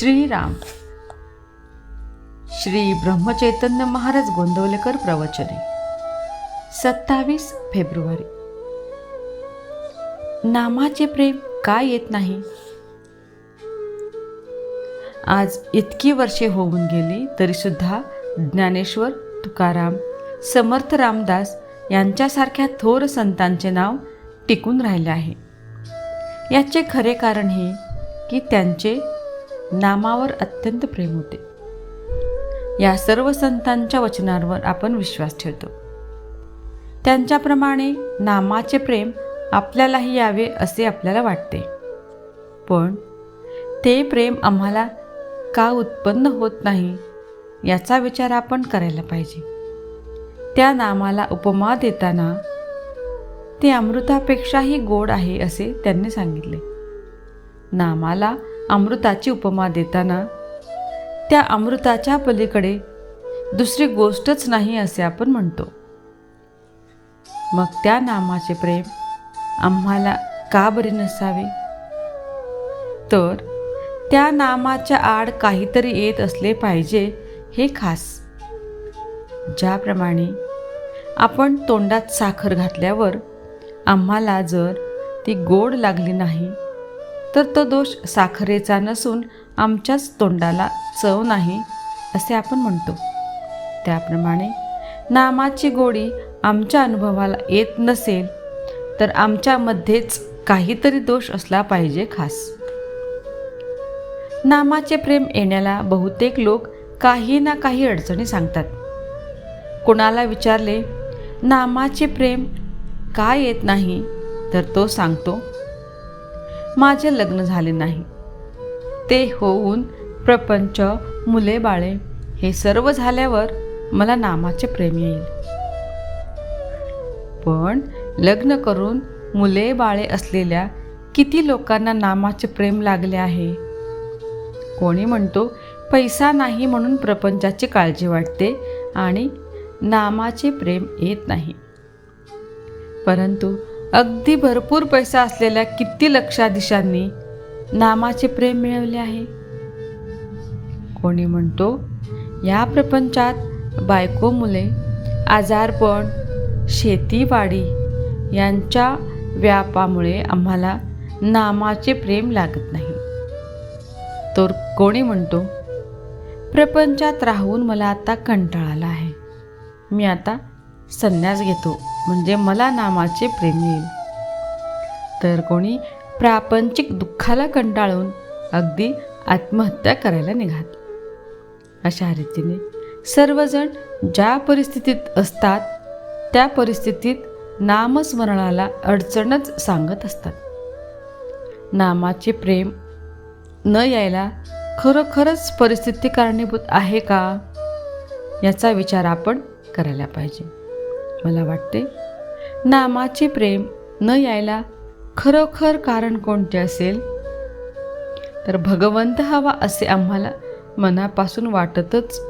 श्रीराम. श्री ब्रह्मचैतन्य महाराज गोंदवलेकर प्रवचने. सत्तावीस फेब्रुवारी. नामाचे प्रेम का येत नाही? आज इतकी वर्षे होऊन गेली तरी सुद्धा ज्ञानेश्वर तुकाराम समर्थ रामदास यांच्यासारख्या थोर संतांचे नाव टिकून राहिले आहे. याचे खरे कारण हे की त्यांचे नामावर अत्यंत प्रेम होते. या सर्व संतांच्या वचनांवर आपण विश्वास ठेवतो. त्यांच्याप्रमाणे नामाचे प्रेम आपल्यालाही यावे असे आपल्याला वाटते. पण ते प्रेम आम्हाला का उत्पन्न होत नाही याचा विचार आपण करायला पाहिजे. त्या नामाला उपमा देताना ते अमृतापेक्षाही गोड आहे असे त्यांनी सांगितले. नामाला अमृताची उपमा देताना त्या अमृताच्या पलीकडे दुसरी गोष्टच नाही असे आपण म्हणतो. मग त्या नामाचे प्रेम आम्हाला का बरे नसावे? तर त्या नामाच्या आड काहीतरी येत असले पाहिजे हे खास. ज्याप्रमाणे आपण तोंडात साखर घातल्यावर आम्हाला जर ती गोड लागली नाही तर तो दोष साखरेचा नसून आमच्याच तोंडाला चव नाही असे आपण म्हणतो. त्याप्रमाणे नामाची गोडी आमच्या अनुभवाला येत नसेल तर आमच्यामध्येच काहीतरी दोष असला पाहिजे खास. नामाचे प्रेम येण्याला बहुतेक लोक काही ना काही अडचणी सांगतात. कोणाला विचारले नामाचे प्रेम का येत नाही? तर तो सांगतो माझे लग्न झाले नाही. ते होऊन प्रपंच मुले बाळे हे सर्व झाल्यावर मला नामाचे प्रेम येईल. पण लग्न करून मुले बाळे असलेल्या किती लोकांना नामाचे प्रेम लागले आहे? कोणी म्हणतो पैसा नाही म्हणून प्रपंचाची काळजी वाटते आणि नामाचे प्रेम येत नाही. परंतु अगदी भरपूर पैसा असलेल्या किती लक्षाधीशांनी नामाचे प्रेम मिळवले आहे. कोणी म्हणतो या प्रपंचात बायको मुले आजारपण शेतीवाडी यांच्या व्यापामुळे आम्हाला नामाचे प्रेम लागत नाही. तर कोणी म्हणतो प्रपंचात राहून मला आता कंटाळा आला आहे. मी आता संन्यास घेतो. म्हणजे मला नामाचे प्रेम येईल. तर कोणी प्रापंचिक दुःखाला कंटाळून अगदी आत्महत्या करायला निघात अशा रीतीने सर्वजण ज्या परिस्थितीत असतात त्या परिस्थितीत नामस्मरणाला अडचणच सांगत असतात. नामाचे प्रेम न यायला खरोखरच परिस्थिती कारणीभूत आहे का? याचा विचार आपण करायला पाहिजे. मला वाटते नामाचे प्रेम न यायला खरोखर कारण कोणते असेल? तर भगवंत हवा असे आम्हाला मनापासून वाटतच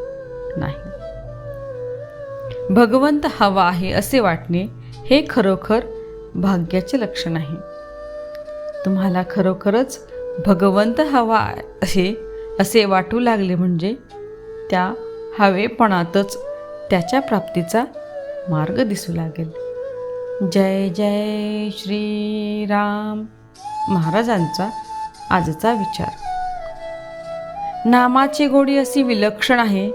नाही. भगवंत हवा आहे असे वाटणे हे खरोखर भाग्याचे लक्षण आहे. तुम्हाला खरोखरच भगवंत हवा आहे असे वाटू लागले म्हणजे त्या हवेपणातच त्याच्या प्राप्तीचा मार्ग दिसू लागेल. जय जय श्रीराम. महाराजांचा आजचा विचार. नामाची गोडी अशी विलक्षण आहे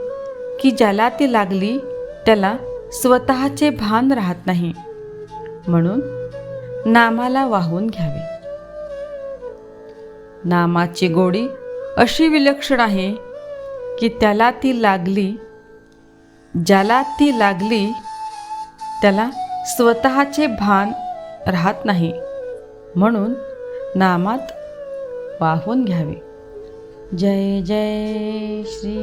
की ज्याला ती लागली त्याला स्वतःचे भान राहत नाही. म्हणून नामाला वाहून घ्यावे. नामाची गोडी अशी विलक्षण आहे की त्याला ती लागली ज्याला ती लागली त्याला स्वतःचे भान राहत नाही. म्हणून नामात वाहून घ्यावे. जय जय श्री